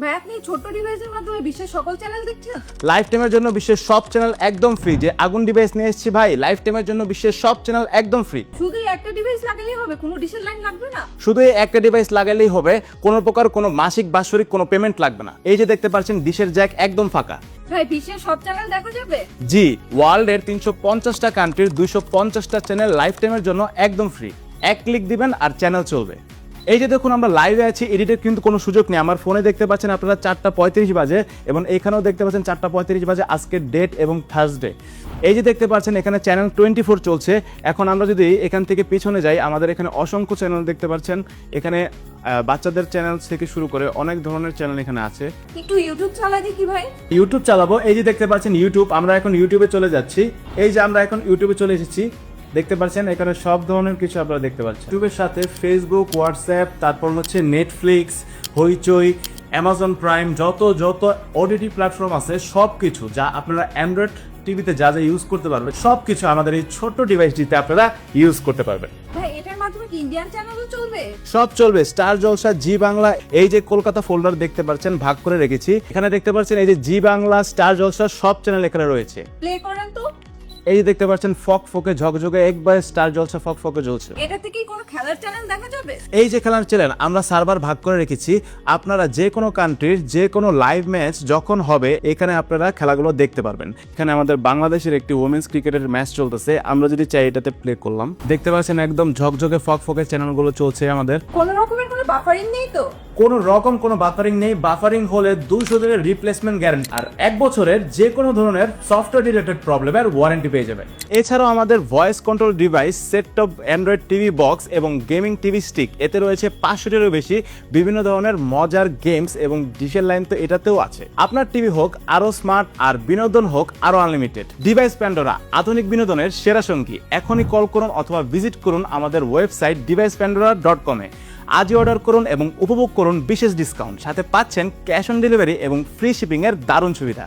ভাই আপনি এই ডিভাইসের মাধ্যমে বিশ্বের সকল চ্যানেল দেখছেন? লাইফ টাইমের জন্য বিশ্বের সব চ্যানেল একদম ফ্রি যে আগুন ডিভাইস নিয়ে এসেছি ভাই লাইফ টাইমের জন্য বিশ্বের সব চ্যানেল একদম ফ্রি শুধু একটা ডিভাইস লাগালেই হবে কোনো ডিশের লাইন লাগবে না? শুধু এই একটা ডিভাইস লাগালেই হবে কোনো প্রকার কোনো মাসিক বাৎসরিক কোনো পেমেন্ট লাগবে না। এই যে দেখতে পাচ্ছেন ডিশের জ্যাক একদম ফাঁকা। ভাই বিশ্বের সব চ্যানেল দেখা যাবে? জি ওয়ার্ল্ডের তিনশো পঞ্চাশটা কান্ট্রির দুইশো পঞ্চাশটা চ্যানেল লাইফ টাইমের জন্য একদম ফ্রি এক ক্লিক দিবেন আর চ্যানেল চলবে। এই যে দেখুন আমরা লাইভে আছি এডিটের কিন্তু কোনো সুযোগ নেই। আমার ফোনে দেখতে পাচ্ছেন আপনারা চারটা পঁয়ত্রিশ বাজে এবং এখানেও দেখতে পাচ্ছেন চারটা পঁয়ত্রিশ বাজে আজকের ডেট এবং থার্সডে এই যে দেখতে পাচ্ছেন এখানে চ্যানেল টোয়েন্টি ফোর চলছে। এখন আমরা যদি এখান থেকে পিছনে যাই আমাদের এখানে অসংখ্য চ্যানেল দেখতে পাচ্ছেন। এখানে বাচ্চাদের চ্যানেল থেকে শুরু করে অনেক ধরনের চ্যানেল এখানে আছে। একটু ইউটিউব চালাই দেখি ভাই? ইউটিউব চালাবো। এই যে দেখতে পাচ্ছেন ইউটিউব আমরা এখন ইউটিউবে চলে যাচ্ছি। এই যে আমরা এখন ইউটিউবে চলে এসেছি। দেখতে পাচ্ছেন এখানে সব ধরনের কিছু আপনারা দেখতে পাচ্ছেন। ইউটিউবের সাথে ফেসবুক হোয়াটসঅ্যাপ তারপর হচ্ছে নেটফ্লিক্স হইচই অ্যামাজন প্রাইম যত যত ওটিটি প্ল্যাটফর্ম আছে সব কিছু যা আপনারা অ্যান্ড্রয়েড টিভিতে যা যা ইউজ করতে পারবেন সব কিছু আমাদের এই ছোট্ট ডিভাইসটিতে আপনারা ইউজ করতে পারবেন। ভাই এটার মাধ্যমে কি ইন্ডিয়ান চ্যানেলও চলবে? সব চলবে। স্টার জলসা জি বাংলা এই যে কলকাতা ফোল্ডার দেখতে পাচ্ছেন ভাগ করে রেখেছি। এখানে দেখতে পাচ্ছেন এই যে জি বাংলা স্টার জলসা সব চ্যানেল এখানে রয়েছে। প্লে করেন তো। এই যে দেখতে পাচ্ছেন ফক ফকে ঝকঝকে একবার স্টার জলসা ফক ফকে জ্বলছে। এটা থেকে কোনো খেলার চ্যানেল দেখা যাবে? এই যে খেলার চ্যানেল আমরা সার্ভার ভাগ করে রেখেছি। আপনারা যে কোনো কান্ট্রির যে কোনো লাইভ ম্যাচ যখন হবে এখানে আপনারা খেলাগুলো দেখতে পারবেন। এখানে আমাদের বাংলাদেশের একটি ওমেন্স ক্রিকেটের ম্যাচ চলতেছে। আমরা যদি চাই এটাতে প্লে করলাম। দেখতে পাচ্ছেন একদম ঝকঝকে ফক ফকে চ্যানেলগুলো চলছে আমাদের। কোনো রকমের বাফারিং নেই তো? কোনো রকম কোনো বাফারিং নেই। বাফারিং হলে দুশো দিনের রিপ্লেসমেন্ট গ্যারান্টি আর এক বছরের যে কোনো ধরনের সফটওয়্যার রিলেটেড প্রবলেমের ওয়ারেন্টি পেয়ে যাবেন। এছাড়াও আমাদের voice control device set top Android TV box এবং গেমিং টিভি স্টিক এতে রয়েছে পাঁচশোটিরও বেশি বিভিন্ন ধরনের মজার গেমস এবং ডিশের লাইন তো এটাতেও আছে। আপনার টিভি হোক আরও স্মার্ট আর বিনোদন হোক আরও আনলিমিটেড ডিভাইস প্যান্ডোরা আধুনিক বিনোদনের সেরা সঙ্গী। এখনই কল করুন অথবা ভিজিট করুন আমাদের ওয়েবসাইট ডিভাইস প্যান্ডোরা ডট কমে আজই অর্ডার করুন এবং উপভোগ করুন বিশেষ ডিসকাউন্ট সাথে পাচ্ছেন ক্যাশ অন ডেলিভারি এবং ফ্রি শিপিংয়ের দারুণ সুবিধা।